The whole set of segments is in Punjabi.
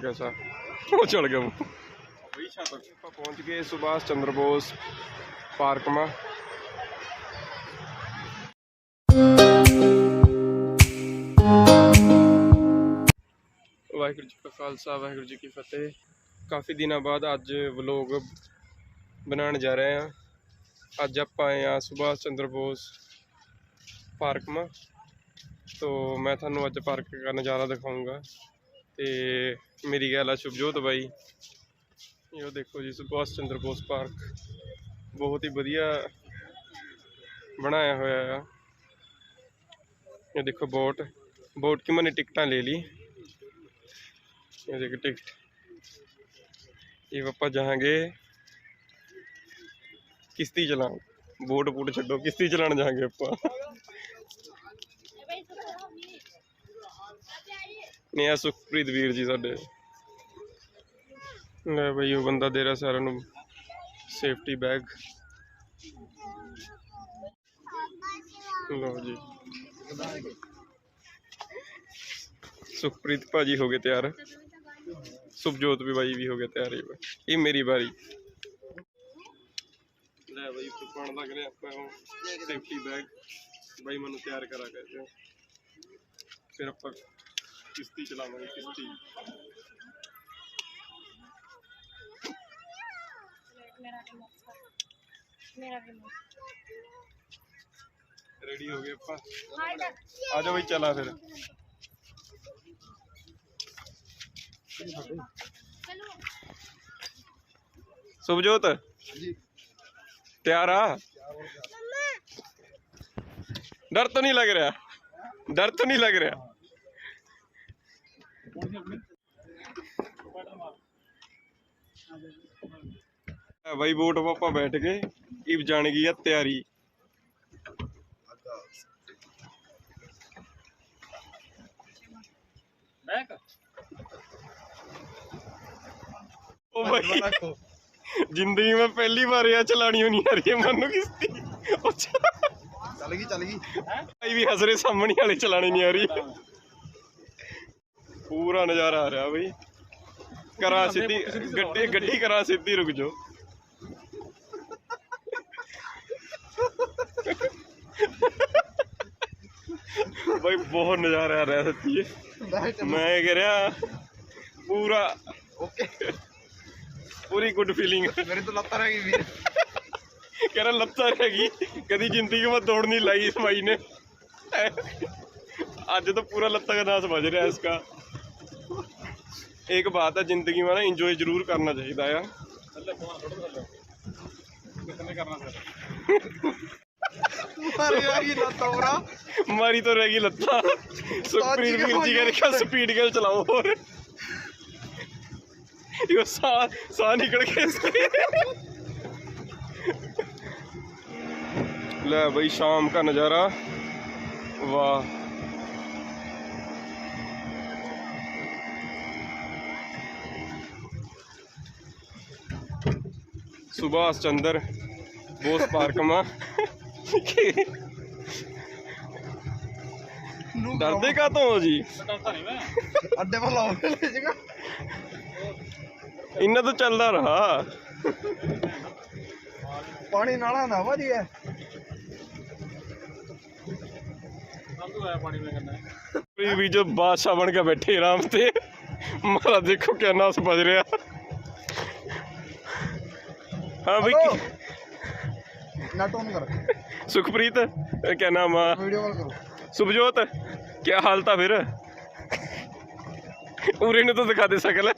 कैसा वो चढ़ गया वो वही छत ਆਪਾਂ ਪਹੁੰਚ ਗਏ ਸੁਭਾਸ਼ ਚੰਦਰ ਬੋਸ ਪਾਰਕ ਮਾ ਵਾਹਿਗੁਰੂ ਜੀ ਕਾ ਖਾਲਸਾ ਵਾਹਿਗੁਰੂ ਜੀ ਕੀ ਫਤਿਹ ਕਾਫੀ ਦਿਨਾਂ ਬਾਅਦ ਅੱਜ ਵਲੋਗ ਬਣਾਉਣ ਜਾ ਰਹੇ ਹਾਂ ਅੱਜ ਆਪਾਂ ਆਏ ਹਾਂ ਸੁਭਾਸ਼ ਚੰਦਰ ਬੋਸ ਪਾਰਕ ਮਾ ਤੋ ਮੈਂ ਤੁਹਾਨੂੰ ਅੱਜ ਪਾਰਕ ਦਾ ਨਜ਼ਾਰਾ ਦਿਖਾਉਂਗਾ ਤੇ ਮੇਰੀ ਗੱਲ ਆ ਸ਼ੁਭਜੋਤ ਬਾਈ। ਇਹ ਦੇਖੋ ਜੀ, ਸੁਭਾਸ਼ ਚੰਦਰ ਬੋਸ ਪਾਰਕ। ਬਹੁਤ ਹੀ ਵਧੀਆ ਬਣਾਇਆ ਹੋਇਆ ਆ। ਇਹ ਦੇਖੋ ਬੋਟ। ਬੋਟ ਕੀ ਮੈਨੇ ਟਿਕਟਾਂ ਲੈ ਲਈ। ਇਹ ਦੇਖੋ ਟਿਕਟ। ਇਹ ਆਪਾਂ ਜਾਾਂਗੇ ਕਿਸ਼ਤੀ ਚਲਾਉਣ। ਬੋਟ ਬੋਟ ਛੱਡੋ, ਕਿਸ਼ਤੀ ਚਲਾਉਣ ਜਾਾਂਗੇ ਆਪਾਂ। ਨੇ ਆ ਸੁਖਪ੍ਰੀਤ ਵੀਰ ਜੀ ਸਾਡੇ। ਲੈ ਬਈ ਉਹ ਬੰਦਾ ਦੇ ਰਿਹਾ ਸਾਰਿਆਂ ਨੂੰ ਸੇਫਟੀ ਬੈਗ ਲਓ ਜੀ। ਸੁਖਪ੍ਰੀਤ ਭਾਜੀ ਹੋ ਗਏ ਤਿਆਰ। ਸੁਭਜੋਤ ਵੀ ਬਾਈ ਵੀ ਹੋ ਗਏ ਤਿਆਰ। ਇਹ ਮੇਰੀ ਵਾਰੀ। ਲੈ ਬਾਈ ਪਾਣ ਲੱਗ ਰਿਹਾ ਆਪਾਂ ਉਹ ਸੇਫਟੀ ਬੈਗ ਬਾਈ ਮੈਨੂੰ ਤਿਆਰ ਕਰਾ ਕੇ ਫਿਰ ਆਪਾਂ किस्ती चला भाई किस्ती रेडी हो गए आ जाओ भाई, चला फिर। सुभजोत तैयार डर तो नहीं लग रहा, डर तो नहीं लग रहा। ਬਾਈ ਵੋਟ ਪਾਪਾ ਬੈਠ ਕੇ ਇਹ ਜਾਣ ਗਈ ਆ ਤਿਆਰੀ। ਉਹ ਬਾਈ ਜ਼ਿੰਦਗੀ ਮੈਂ ਪਹਿਲੀ ਵਾਰ ਇਹ ਚਲਾਣੀ ਹੋਣੀ ਆ ਰਹੀ ਹੈ ਮਨ ਨੂੰ ਕਿਸਤੀ ਚੱਲ ਗਈ ਚੱਲ ਗਈ। ਭਾਈ ਵੀ ਹਸਰੇ ਸਾਹਮਣੇ ਵਾਲੇ ਚਲਾਣੀ ਨਹੀਂ ਆ ਰਹੀ। ਪੂਰਾ ਨਜ਼ਾਰਾ ਆ ਰਿਹਾ ਬਈ। ਕਰਾ ਸਿੱਧੀ ਗੱਡੀ ਗੱਡੀ ਕਰਾ ਸਿੱਧੀ ਰੁਕ ਜਾਓ। ਬਈ ਬਹੁਤ ਨਜ਼ਾਰਾ ਆ ਰਿਹਾ ਸੱਚੀ। ਮੈਂ ਕਹਿ ਰਿਹਾ ਪੂਰਾ। ਓਕੇ। ਪੂਰੀ ਗੁੱਡ ਫੀਲਿੰਗ ਮੇਰੇ ਤੋਂ ਲੱਤਾਂ ਰਹਿ ਗਈ ਵੀਰ। ਕਹਿ ਰਿਹਾ ਲੱਤਾਂ ਰਹਿ ਗਈ। ਕਦੀ ਜ਼ਿੰਦਗੀ ਵਿੱਚ ਦੌੜ ਨਹੀਂ ਲਾਈ ਇਸ ਬਾਈ ਨੇ। ਅੱਜ ਤਾਂ ਪੂਰਾ ਲੱਤਾਂ ਦਾ ਨਾਸ ਵੱਜ ਰਿਹਾ ਇਸ ਇਸਕਾ एक बात है ज़िंदगी में ना इंजॉय जरूर करना चाहिए यार मारी तो रहेगी लत्ता सुखप्रीत वीर जी का लिखा स्पीड गल चलाओ और यो सा सा निकल के ले भाई शाम का नज़ारा वाह సుభాష్ చందర్ బోస్ పార్కమా ਡਰਦੇ ਕਾ ਤੋਂ ਜੀ? ਅੱਡੇ ਪਰ ਲਾਓ ਇਹਨਾਂ ਤੋਂ ਚੱਲਦਾ ਰਹਾ। ਪਾਣੀ ਨਾਲਾ ਨਾ ਵਧੀਆ। ਵੀ ਜੋ ਬਾਦਸ਼ਾਹ ਬਣ ਕੇ ਬੈਠੇ ਆਰਾਮ ਤੇ। ਮਾਰਾ ਦੇਖੋ ਕਿੰਨਾ ਸਪਜ ਰਿਹਾ। बज रहा हाँ भाई ਹੈਲੋ ਨੈਟ ਔਨ ਕਰ सुखप्रीत क्या नाम है ਵੀਡੀਓ ਕਾਲ ਕਰੋ सुभजोत क्या हाल था फिर उरे ने तो दिखा दे सकल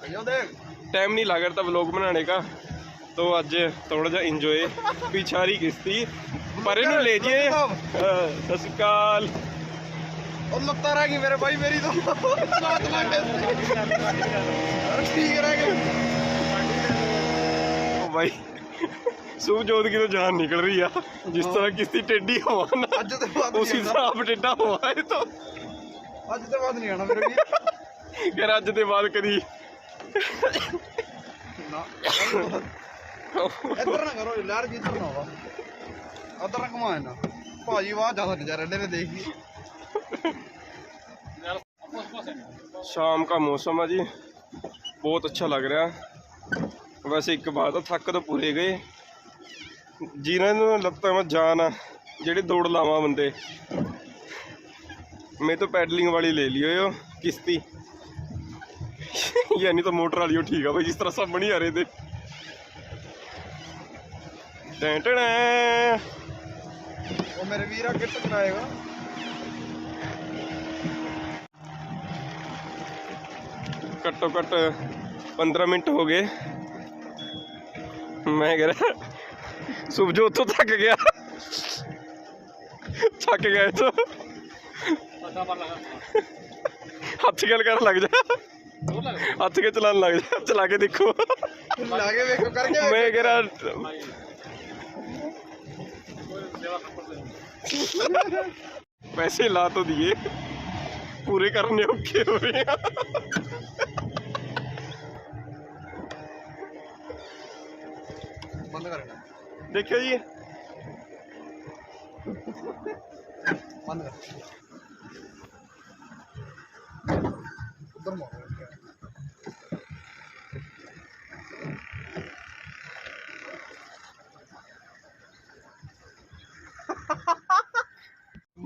ਭਈਓ ਦੇਖ टाइम नहीं लग रहा था व्लॉग बनाने का तो आज थोड़ा जा इंजॉय पिछारी किश्ती पर इन्हों ले जिए सत श्रीकाल ਉਹ ਲੱਤਾਂ ਰਹਿ ਗਈ ਮੇਰੇ ਭਾਈ ਮੇਰੀ ਤੋਂ। ਲਾਤ ਲਾ ਕੇ ਠੀਕ ਰਹਿ ਗਏ। ਉਹ ਭਾਈ ਸੁਭਜੋਤ ਕੀ ਤੋਂ ਜਾਨ ਨਿਕਲ ਰਹੀ ਆ। ਜਿਸ ਤਰ੍ਹਾਂ ਕਿਸਤੀ ਟੇਢੀ ਹੋਵਾ ਨਾ ਅੱਜ ਤੇ ਬਾਤ ਉਸੇ ਹਿਸਾਬ ਟੇਢਾ ਹੋਵਾ ਇਹ ਤੋਂ। ਅੱਜ ਤੇ ਬਾਤ ਨਹੀਂ ਆਣਾ ਮੇਰੇ ਵੀ। ਯਾਰ ਅੱਜ ਤੇ ਬਾਤ ਕਰੀ ਇੱਧਰ ਨਾ ਕਰੋ ਯਾਰ ਜਿੱਧਰ ਨਾ ਉਧਰ ਨਾ ਘੁਮਾਇਨਾ ਭਾਜੀ ਵਾਹ ਜ਼ਿਆਦਾ ਨਜ਼ਾਰੇ ਲੈ ਦੇਖੀ ਸ਼ਾਮ ਦਾ ਮੌਸਮ ਆ ਜੀ। ਬਹੁਤ ਅੱਛਾ ਲੱਗ ਰਿਹਾ। ਵੈਸੇ ਇੱਕ ਬਾਤ ਆ ਥੱਕ ਤਾਂ ਪੂਰੇ ਗਏ। ਜਿਨ੍ਹਾਂ ਨੂੰ ਲੱਤਾਂ ਵਿੱਚ ਜਾਨ ਆ, ਜਿਹੜੇ ਦੌੜ ਲਾਵਾਂ ਬੰਦੇ। ਮੈਂ ਤਾਂ ਪੈਡਲਿੰਗ ਵਾਲੀ ਲੈ ਲਈ ਓ, ਕਿਸ਼ਤੀ। ਯਾਨੀ ਤਾਂ ਮੋਟਰ ਵਾਲੀ ਓ ਠੀਕ ਆ ਬਈ, ਜਿਸ ਤਰ੍ਹਾਂ ਸਭ ਸਾਹਮਣੇ ਆ ਰਹੇ ਤੇ। ਟੈਂ ਉਹ ਮੇਰੇ ਵੀਰ ਅੱਗੇ ਟਕਰਾਏਗਾ। घट्टो तो घट पंद्रह मिनट हो गए। मैं कह रहा, सुबह जो तो थक गया। थक गए तो। हाथ गल कर लग जा। हाथ के चलान लग जा। चला के देखो। मैं कह रहा, पैसे ला तो दिए। पूरे करने औखे हो रहे हैं बंद कर देखियो जी। बंद कर।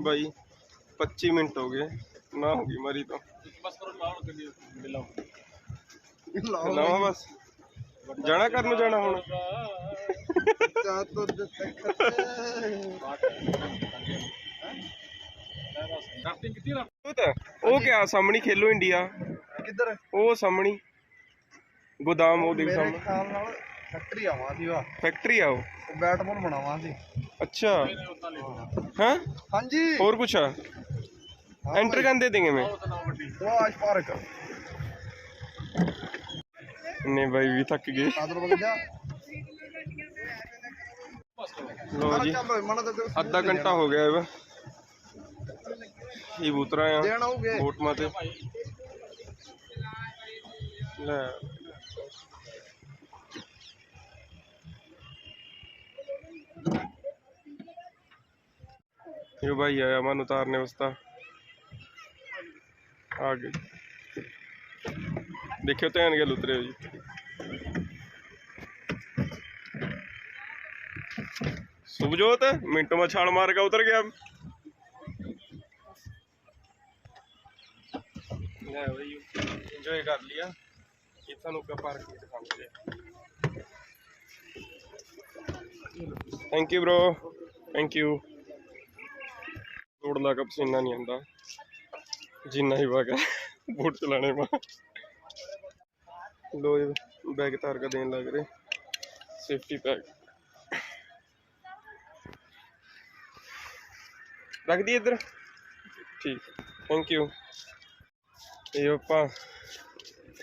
भाई पच्ची मिनट हो गए। ना होगी मरी तो। बस करो लाओ बस। ਜਾਣਾ ਕਰਨ ਜਾਣਾ ਹੁਣ? ਉਹ ਤਾਂ ਉਹ ਸਾਹਮਣੀ ਖੇਲੋ ਇੰਡੀਆ। ਕਿੱਧਰ? ਉਹ ਸਾਹਮਣੀ। ਗੋਦਾਮ ਉਹ ਦੇਖ ਮੇਰੇ ਫੈਕਟਰੀ ਆਵਾਂ ਸੀ ਵਾ ਫੈਕਟਰੀ ਆ ਉਹ। ਬੈਟ ਬਾਲ ਬਣਾਵਾਂ ਸੀ। ਅੱਛਾ। ਹਾਂ? ਹਾਂਜੀ। ਹੋਰ ਕੁਛ ਆ ਹਾਂ ਐਂਟਰ ਭਾਈ, ਕੰਦੇ ਦੇਂਗੇ ਮੈਂ। ਉਹ ਆਜ ਪਾਰਕ। नहीं भाई भी थक गए ਆਦਰ ਬਗ ਜਾ लो जी ਚੱਲ ਮਨ ਤਾਂ आधा घंटा हो गया है ये उतरा है ਦੇਣ ਆਉਗੇ बोट माते ले ये भाई आया मन उतारने वास्ता आ गए देखियो ध्यान गल उतरे हो जी सुभजोत मिनटों में छाल मार के उतर गया ਲੈ ਬਈ ਇੰਜੋਏ ਕਰ ਲਿਆ ਇਹ ਤੁਹਾਨੂੰ ਕਾ ਪਾਰਕ ਵੀ ਦਿਖਾਉਂਦੇ thank you bro thank you ਦੌੜ ਲਾ ਕੇ ਪਸੀਨਾ ਨਹੀਂ ਆਉਂਦਾ ਜਿੰਨਾ ਹੀ ਵਗਾ ਬੂਟ ਚਲਾਣੇ ਮਾ ਲੋ ਬੈਗ ਤਾਰ ਕੇ ਦੇਣ ਲੱਗ ਰਹੇ। ਸੇਫਟੀ ਪੈਕ ਰੱਖ ਦੀ ਇੱਧਰ? ਠੀਕ। ਥੈਂਕ ਯੂ ਇਹ ਆਪਾਂ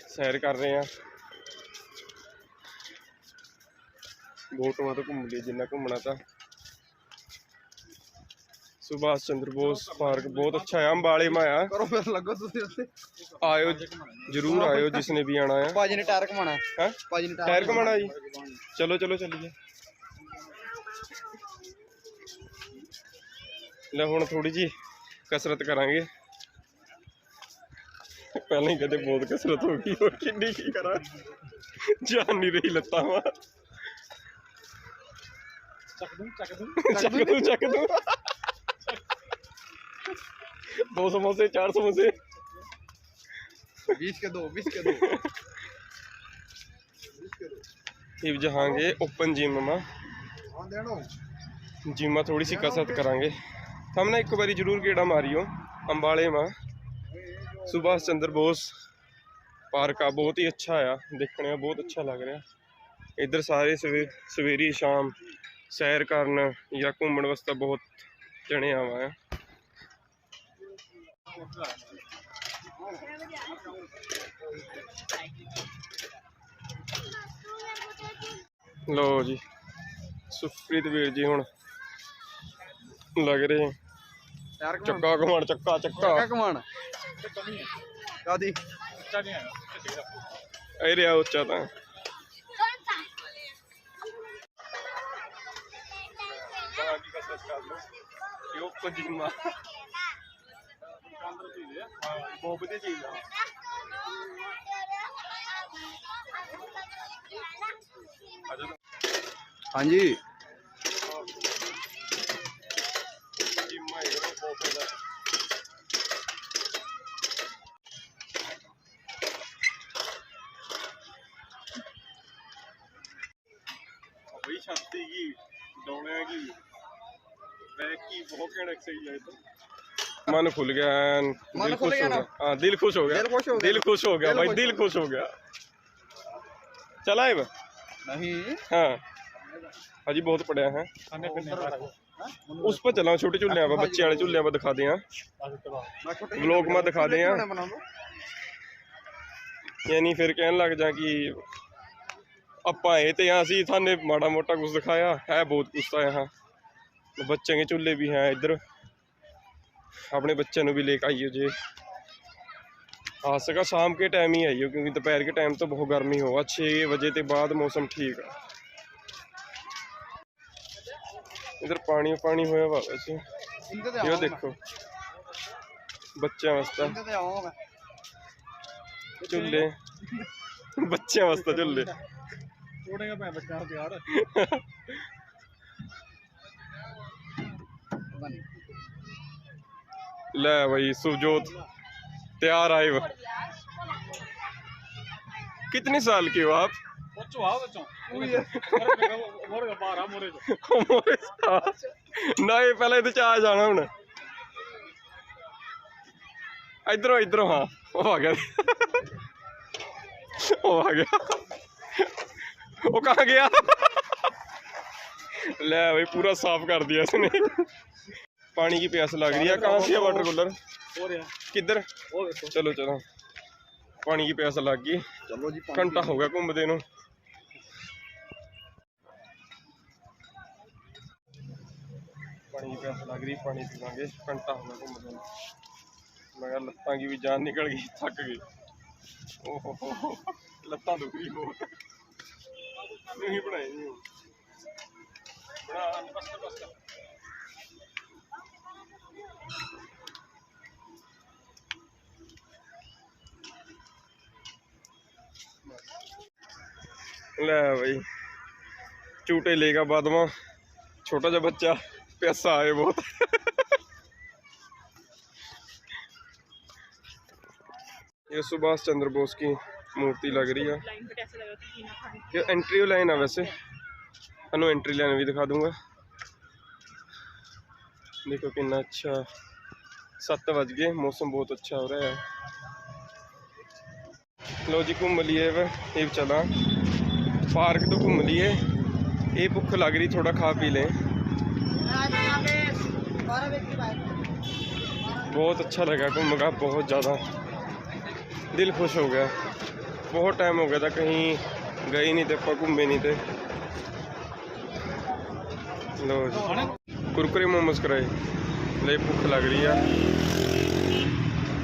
ਸੈਰ ਕਰ ਰਹੇ ਆ ਬੋਟਾਂ ਤੋਂ ਘੁੰਮ ਲਈ ਜਿੰਨਾ ਘੁੰਮਣਾ ਤਾਂ। ਸੁਭਾਸ਼ ਚੰਦਰ ਬੋਸ ਪਾਰਕ ਬਹੁਤ ਅੱਛਾ ਹੈ। ਅੰਬਾਲੇ ਮਾ ਆ। ਕਰੋ ਫਿਰ ਲੱਗੋ ਤੁਸੀਂ ਉੱਥੇ। ਆਇਓ ਜਰੂਰ ਆਇਓ ਜਿਸਨੇ ਵੀ ਆਣਾ ਆ। ਭਾਜੀ ਨੇ ਟਾਇਰ ਘਮਾਣਾ ਹੈ? ਭਾਜੀ ਨੇ ਟਾਇਰ ਕਮਾਣਾ ਜੀ? ਚਲੋ ਚਲੋ ਚੱਲੀਏ। ਲੈ ਹੁਣ ਥੋੜੀ ਜੀ ਕਸਰਤ ਕਰਾਂਗੇ। ਪਹਿਲਾਂ ਹੀ ਕਦੇ ਬਹੁਤ ਕਸਰਤ ਹੋ ਗਈ ਹੋਰ ਕਿੰਨੀ ਕੀ ਕਰਾਂ? ਜਾਨ ਨਹੀਂ ਰਹੀ ਲੱਤਾਂ ਵਾ। ਚੱਕ ਦੂੰ ਚੱਕ ਦੂੰ। ਚੱਕ ਦੂੰ ਦੋ। ਸਮੋਸੇ ਚਾਰ ਸਮੋਸੇ 20 के दो 20 के दो ਇਹ ਜਹਾਂਗੇ ਓਪਨ ਜਿਮ ਮਾ हाँ देनो ਜਿੰਮਾ ਥੋੜੀ ਸੀ ਕਸਰਤ ਕਰਾਂਗੇ ਹਮ ਨਾ ਇੱਕ ਵਾਰੀ ਜ਼ਰੂਰ ਗੇੜਾ ਮਾਰਿਓ ਅੰਬਾਲੇ ਮਾ ਸੁਭਾਸ਼ ਚੰਦਰ ਬੋਸ ਪਾਰਕ ਆ ਬਹੁਤ ਹੀ ਅੱਛਾ ਆ ਦੇਖਣੇ ਆ ਬਹੁਤ ਅੱਛਾ ਲੱਗ ਰਿਹਾ ਇੱਧਰ ਸਾਰੇ ਸਵੇ ਸਵੇਰੀ ਸ਼ਾਮ ਸੈਰ ਕਰਨ ਜਾਂ ਘੁੰਮਣ ਵਾਸਤੇ ਬਹੁਤ ਜਣੇ ਆਵਾ ਆ ਲੋ ਜੀ ਸੁਖਪ੍ਰੀਤ ਵੀਰ ਜੀ ਹੁਣ ਲੱਗ ਰਹੇ ਯਾਰ ਚੱਕਾ ਘਮਾਣ ਚੱਕਾ ਚੱਕਾ। ਘਮਾਣ ਕਾਦੀ ਉੱਚਾ ਨਹੀਂ ਆਇਆ ਇਹ ਰਿਹਾ ਉੱਚਾ ਤਾਂ। ਕੀ ਉਹ ਕੁਝ ਨਹੀਂ ਸੁਪਰ ਚੀਜ਼ ਹੈ ਬਹੁਤ ਵਧੀਆ ਚੀਜ਼ ਹੈ ਹਾਂਜੀ। ਬਈ ਛਾਤੀ ਕੀ ਡੋਲਿਆਂ ਕੀ ਬੈਕ ਕੀ ਬਹੁਤ ਘੈਂਟ ਐਕਸਰਸਾਈਜ਼ ਹੈ ਇਹ ਤਾਂ। ਮਨ ਖੁੱਲ ਗਿਆ ਐਨ ਮਨ ਖੁੱਲ ਗਿਆ ਨਾ ਹਾਂ ਦਿਲ ਖੁਸ਼ ਹੋ ਗਿਆ ਦਿਲ ਖੁਸ਼ ਹੋ ਗਿਆ ਦਿਲ ਖੁਸ਼ ਹੋ ਗਿਆ ਭਾਈ ਦਿਲ ਖੁਸ਼ ਹੋ ਗਿਆ ਚਲਾਏ नहीं हाँ हाँ जी बहुत पढ़िया है उस पर चला छोटे झूलिया पर बच्चे वाले झूलिया पर दिखा दें ब्लॉक में दिखा दें यानी फिर कहन लग जा कि आप आए तो यहाँ से थाने माड़ा मोटा कुछ दिखाया है बहुत कुछ था यहाँ बच्चे के झूले भी हैं इधर अपने बच्चे ਨੂੰ भी लेकर आइयो जे आ सका शाम के टाइम ही आइयो क्योंकि दोपहर के टाइम तो बहुत गर्मी होगा छः बजे के बाद मौसम ठीक है इधर पानी पानी होया वा वैसे ਇੰਦੇ ਤੇ यो ਆਵਾਂ देखो बच्चों वास्ते ਇੰਦੇ ਤੇ ਆਵਾਂ ਮੈਂ ਝੁੱਲੇ ਬੱਚਿਆਂ ਵਾਸਤੇ ਝੁੱਲੇ ਛੋੜੇਗਾ ਭੈਣ ਬੱਚਾ ਪਿਆਰ ले भाई सुजोत तैयार आए वो कितने साल के हो आप ਬੱਚੋ ਆ ਬੱਚੋ ਮੋਰੇ ਬਾਰਾ ਮੋਰੇ मोरे साथ। नहीं पहले इधर आ जाना हूं इधरों इधरों हाँ वो आ गया वो आ गया वो कहाँ गया ले भाई पूरा साफ कर दिया इसने पानी की प्यास लग रही है कहाँ से है वाटर कूलर किधर चलो चलो पानी की प्यास लग गई चलो जी घंटा हो गया घूमते ਨੂੰ पानी की प्यास लग रही पानी पी लाँगे घंटा हो गया घूमते मैं लत्तां की भी जान निकल गई थक गई ओहो लत्तां दुख रही हो नहीं बनाए नहीं बना बस बस ਲੈ ਬਈ ਝੂਟੇ ਲੇਗਾ ਬਾਦਮਾ छोटा सा बच्चा प्यासा है बहुत ये सुभाष चंद्र बोस की मूर्ति लग रही है लाइन पे ऐसा लगा कि ना खाने ये एंट्री लाइन है वैसे ਤੁਹਾਨੂੰ एंट्री लाइन भी दिखा दूंगा देखो कितना अच्छा सत्त बज गए मौसम बहुत अच्छा हो रहा है लो जी घूम लिए व ये चला पार्क तो घूम लिए ये भुख लग रही थोड़ा खा पी लें बहुत अच्छा लगा घूम का बहुत ज़्यादा दिल खुश हो गया बहुत टाइम हो गया था कहीं गए नहीं थे ਆਪਾਂ घूमे नहीं थे लो जी कुरकुरे मोमोज कराए ले भुख लग रही है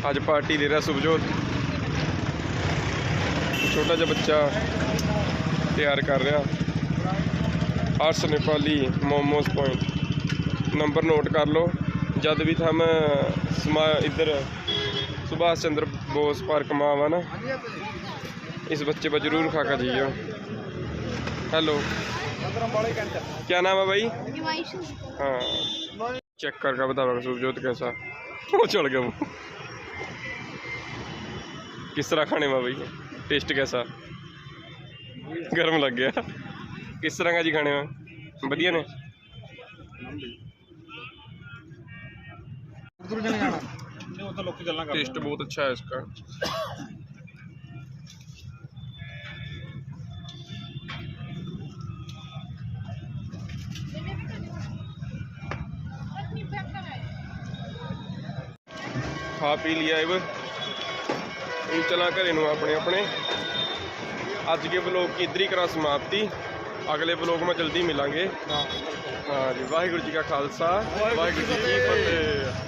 ਅੱਜ ਪਾਰਟੀ ਦੇ ਰਿਹਾ ਸੁਭਜੋਤ ਛੋਟਾ ਜਿਹਾ ਬੱਚਾ ਤਿਆਰ ਕਰ ਰਿਹਾ arts Nepali momos point number note ਕਰ ਲਓ ਜਦ ਵੀ ਥਮ ਸਮਾ ਇੱਧਰ सुभाष चंद्र बोस पार्क में आवा ना इस बच्चे पर जरूर खा कर जाइए हेलो ਅੰਦਰ ਵਾਲੇ ਘੰਟੇ क्या नाम है भाई हिमांशु हाँ चेक करके बताओ सुभजोत कैसा वो चढ़ गया वो किस तरह खाने में भाई टेस्ट कैसा ਗਰਮ ਲੱਗ ਗਿਆ। ਕਿਸ ਤਰ੍ਹਾਂ ਦਾ ਜੀ ਖਾਣੇ ਵਾ ਵਧੀਆ ਨੇ? ਟੇਸਟ ਬਹੁਤ ਅੱਛਾ ਹੈ ਇਸਕਾ। ਖਾ ਪੀ ਲਿਆ ਇਹ ਇਹ ਚਲਾ ਘਰੇ ਨੂੰ ਆਪਣੇ ਆਪਣੇ ਅੱਜ ਕੇ ਵਲੋਗ ਕੀ ਇਧਰ ਹੀ ਕਰਾਂ ਸਮਾਪਤੀ। ਅਗਲੇ ਵਲੋਗ में ਜਲਦੀ ਮਿਲਾਂਗੇ। ਹਾਂ ਜੀ ਵਾਹਿਗੁਰੂ ਜੀ ਕਾ ਖਾਲਸਾ ਵਾਹਿਗੁਰੂ ਜੀ ਕੀ ਫਤਿਹ।